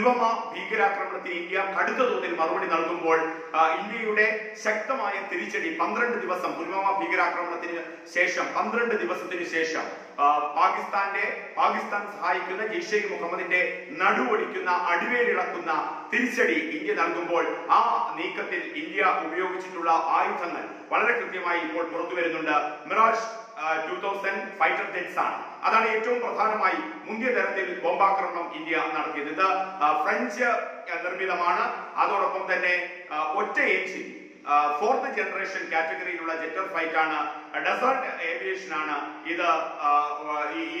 പുൽവാമ ഭീകരാക്രമണത്തിന് ഇന്ത്യ കടുത്ത തോതിൽ മറുപടി നൽകുമ്പോൾ ഇന്ത്യയുടെ ശക്തമായ തിരിച്ചടി പന്ത്രണ്ട് ദിവസം പുൽവാമ ഭീകരാക്രമണത്തിന് ശേഷം പന്ത്രണ്ട് ദിവസത്തിന് ശേഷം പാകിസ്ഥാന്റെ പാകിസ്ഥാൻ സഹായിക്കുന്ന ജെയ്ഷെ മുഹമ്മദിന്റെ നടുവൊടിക്കുന്ന അടിവേലിളക്കുന്ന തിരിച്ചടി ഇന്ത്യ നൽകുമ്പോൾ ആ നീക്കത്തിൽ ഇന്ത്യ ഉപയോഗിച്ചിട്ടുള്ള ആയുധങ്ങൾ വളരെ കൃത്യമായി ഇപ്പോൾ പുറത്തു വരുന്നുണ്ട് Mirage two thousand fighter jets ആണ് അതാണ് ഏറ്റവും പ്രധാനമായി മുന്തിയ തരത്തിൽ ബോംബാക്രമണം ഇന്ത്യ നടത്തിയത്. ഇത് ഫ്രഞ്ച് നിർമ്മിതമാണ്. അതോടൊപ്പം തന്നെ ഒറ്റ എഞ്ചിൻ ഫോർത്ത് ജനറേഷൻ കാറ്റഗറിയിലുള്ള ജെറ്റർ ഫൈറ്റ് ആണ് ഡെസേർട്ട് ഏവിയേഷൻ ആണ് ഇത്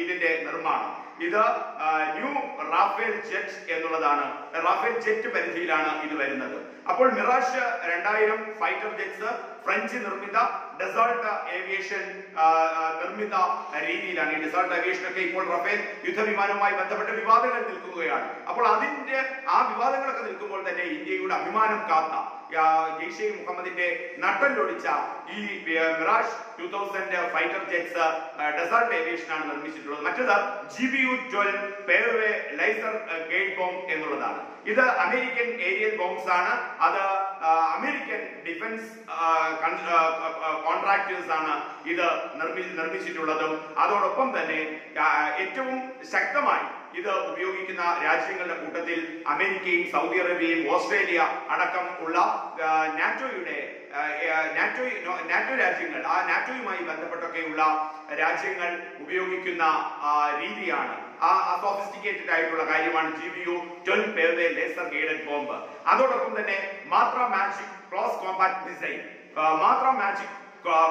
ഇതിന്റെ നിർമ്മാണം. ഇത് ന്യൂ റാഫേൽ ജെറ്റ് എന്നുള്ളതാണ്. റാഫേൽ ജെറ്റ് പരിധിയിലാണ് ഇത് വരുന്നത്. അപ്പോൾ മിറാഷ് രണ്ടായിരം ഫൈറ്റർ ജെറ്റ്സ് ഫ്രഞ്ച് നിർമ്മിത ഡെസേർട്ട് ഏവിയേഷൻ നിർമ്മിത രീതിയിലാണ് ഈ ഡെസേർട്ട് ഏവിയേഷൻ ഒക്കെ ഇപ്പോൾ റഫേൽ യുദ്ധവിമാനവുമായി ബന്ധപ്പെട്ട വിവാദങ്ങൾ നിൽക്കുകയാണ്. അപ്പോൾ അതിന്റെ ആ വിവാദങ്ങളൊക്കെ നിൽക്കുമ്പോൾ തന്നെ ഇന്ത്യയുടെ അഭിമാനം കാത്ത ജെയ്ഷെ മുഹമ്മദിന്റെ നട്ടലൊടിച്ച ഈ Mirage two thousand fighter jets Dassault Aviation ആണ് നിർമ്മിച്ചിട്ടുള്ളത്. മറ്റത് G B U twelve Paveway laser guided bomb എന്നുള്ളതാണ്. ഇത് അമേരിക്കൻ ഏരിയൽ ബോംബ്സ് ആണ്. അത് അമേരിക്കൻ ഡിഫൻസ് കോൺട്രാക്ടേഴ്സ് ആണ് ഇത് നിർമ്മി നിർമ്മിച്ചിട്ടുള്ളതും. അതോടൊപ്പം തന്നെ ഏറ്റവും ശക്തമായി ഇത് ഉപയോഗിക്കുന്ന രാജ്യങ്ങളുടെ കൂട്ടത്തിൽ അമേരിക്കയും സൗദി അറേബ്യയും ഓസ്ട്രേലിയ അടക്കം ഉള്ള നാറ്റോയുടെ നാറ്റോ നാറ്റോ രാജ്യങ്ങൾ ആ നാറ്റോയുമായി ബന്ധപ്പെട്ടൊക്കെയുള്ള രാജ്യങ്ങൾ ഉപയോഗിക്കുന്ന രീതിയാണ്. ആ സോഫിസ്റ്റിക്കേറ്റഡ് ആയിട്ടുള്ള കാര്യമാണ് G B U twelve laser guided bomb അതോടൊപ്പം തന്നെ Matra Magic close compact missile Matra Magic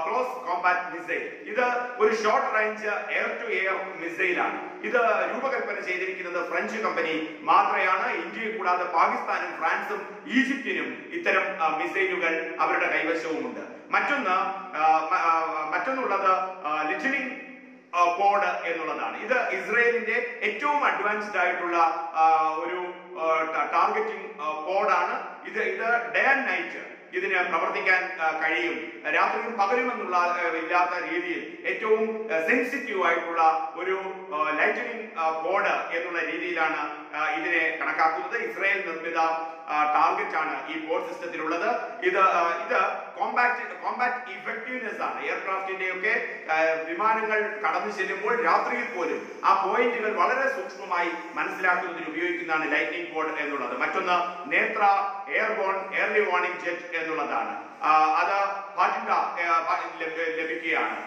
close compact missile ഇത് ഒരു short range air to air മിസൈലാണ് ഇത് രൂപകൽപ്പന ചെയ്തിരിക്കുന്നത് ഫ്രഞ്ച് കമ്പനി മാത്രയാണ്. ഇന്ത്യയെ കൂടാതെ പാകിസ്ഥാനും ഫ്രാൻസും ഈജിപ്തിനും ഇത്തരം മിസൈലുകൾ അവരുടെ കൈവശവുമുണ്ട്. മറ്റൊന്ന് മറ്റൊന്നുള്ളത് ലിറ്റനിങ് പോഡ് എന്നുള്ളതാണ്. ഇത് ഇസ്രയേലിന്റെ ഏറ്റവും അഡ്വാൻസ്ഡ് ആയിട്ടുള്ള ഒരു ടാർഗറ്റിംഗ് കോഡാണ് ഇത് ഇത് ഡേ ആൻഡ് നൈറ്റ് ഇതിന് പ്രവർത്തിക്കാൻ കഴിയും. രാത്രിയും പകലും എന്നുള്ള ഇല്ലാത്ത രീതിയിൽ ഏറ്റവും സെൻസിറ്റീവ് ആയിട്ടുള്ള ഒരു ലൈറ്റനിങ് ബോർഡ് എന്നുള്ള രീതിയിലാണ് ഇതിനെ കണക്കാക്കുന്നത്. ഇസ്രായേൽ നിർമ്മിത ടാർഗറ്റ് ആണ് ഈ ബോർഡ് സിസ്റ്റത്തിലുള്ളത് ഇത് ഇത് കോമ്പാക്ട് കോമ്പാക്ട് ഇഫക്റ്റീവ്നെസ് ആണ്. എയർക്രാഫ്റ്റിന്റെ ഒക്കെ വിമാനങ്ങൾ കടന്നു ചെല്ലുമ്പോൾ രാത്രിയിൽ പോലും ആ പോയിന്റുകൾ വളരെ സൂക്ഷ്മമായി മനസ്സിലാക്കുന്നതിന് ഉപയോഗിക്കുന്നതാണ് ലൈറ്റിംഗ് ബോർഡ് എന്നുള്ളത്. മറ്റൊന്ന് നേത്ര എയർബോൺ എയർലി വാർണിംഗ് ജെറ്റ് എന്നുള്ളതാണ്. അത് പാറ്റിന്റെ ലഭിക്കുകയാണ്.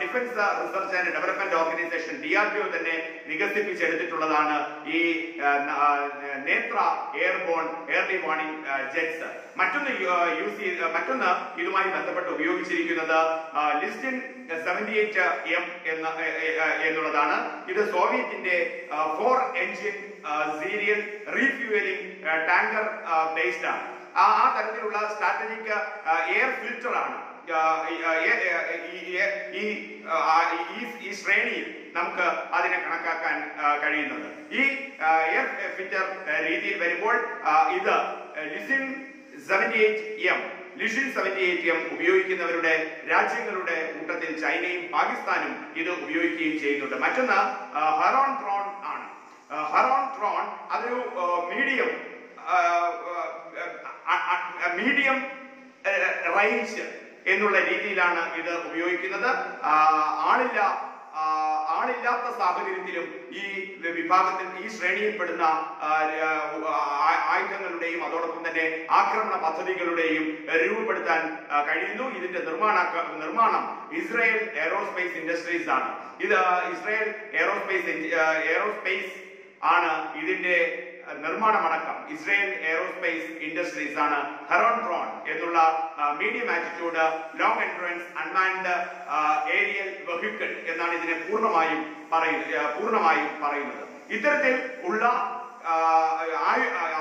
Defence research and development organisation D R D O തന്നെ വികസിപ്പിച്ചെടുത്തിട്ടുള്ളതാണ് ഈ Netra airborne early warning jets മറ്റൊന്ന് യൂസ് മറ്റൊന്ന് ഇതുമായി ബന്ധപ്പെട്ട് ഉപയോഗിച്ചിരിക്കുന്നത് ലിസ്റ്റിൻ സെവന്റി എയ്റ്റ് എം എന്ന എന്നുള്ളതാണ്. ഇത് സോവിയറ്റിന്റെ four engine aerial refuelling tanker based ആണ്. ആ ആ തരത്തിലുള്ള സ്ട്രാറ്റജിക് എയർ ഫിൽറ്റർ ആണ്. ഈ, ശ്രേണിയിൽ നമുക്ക് അതിനെ കണക്കാക്കാൻ കഴിയുന്നത്. ഈ എയർ ഫിൽറ്റർ രീതിയിൽ വരുമ്പോൾ ഇത് Ilyushin seventy eight M Ilyushin seventy eight M ഉപയോഗിക്കുന്നവരുടെ രാജ്യങ്ങളുടെ കൂട്ടത്തിൽ ചൈനയും പാകിസ്ഥാനും ഇത് ഉപയോഗിക്കുകയും ചെയ്യുന്നുണ്ട്. മറ്റൊന്ന് ഹെറോൺ ട്രോൺ ആണ്. ഹെറോൺ ട്രോൺ അതൊരു മീഡിയം മീഡിയം റേഞ്ച് എന്നുള്ള രീതിയിലാണ് ഇത് ഉപയോഗിക്കുന്നത്. ആളില്ല ആളില്ലാത്ത സാഹചര്യത്തിലും ഈ വിഭാഗത്തിൽ ഈ ശ്രേണിയിൽപ്പെടുന്ന ആയുധങ്ങളുടെയും അതോടൊപ്പം തന്നെ ആക്രമണ പദ്ധതികളുടെയും രൂപപ്പെടുത്താൻ കഴിയുന്നു. ഇതിന്റെ നിർമ്മാണ നിർമ്മാണം ഇസ്രായേൽ എയറോസ്പേസ് ഇൻഡസ്ട്രീസ് ആണ്. ഇത് ഇസ്രായേൽ എയറോസ്പേസ് എയറോസ്പേസ് ആണ് ഇതിന്റെ നിർമ്മാണമടക്കം ഇസ്രയേൽ എയറോസ്പേസ് ഇൻഡസ്ട്രീസ് ആണ് ഹെറോൺ ഡ്രോൺ എന്നുള്ള medium altitude long endurance unmanned aerial vehicle എന്നാണ് ഇതിനെ പൂർണമായും പറയുന്നത് പൂർണമായും പറയുന്നത്. ഇത്തരത്തിൽ ഉള്ള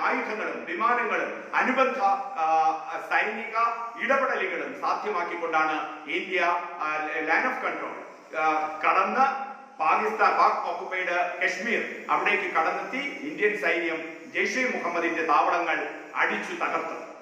ആയുധങ്ങളും വിമാനങ്ങളും അനുബന്ധ സൈനിക ഇടപെടലുകളും സാധ്യമാക്കിക്കൊണ്ടാണ് ഇന്ത്യ ലൈൻ ഓഫ് കൺട്രോൾ കടന്ന് പാകിസ്ഥാൻ പാക് ഓക്കുപൈഡ് കശ്മീർ. അവിടേക്ക് കടന്നെത്തി ഇന്ത്യൻ സൈന്യം ജെയ്ഷെ മുഹമ്മദിന്റെ താവളങ്ങൾ അടിച്ചു തകർത്തത്.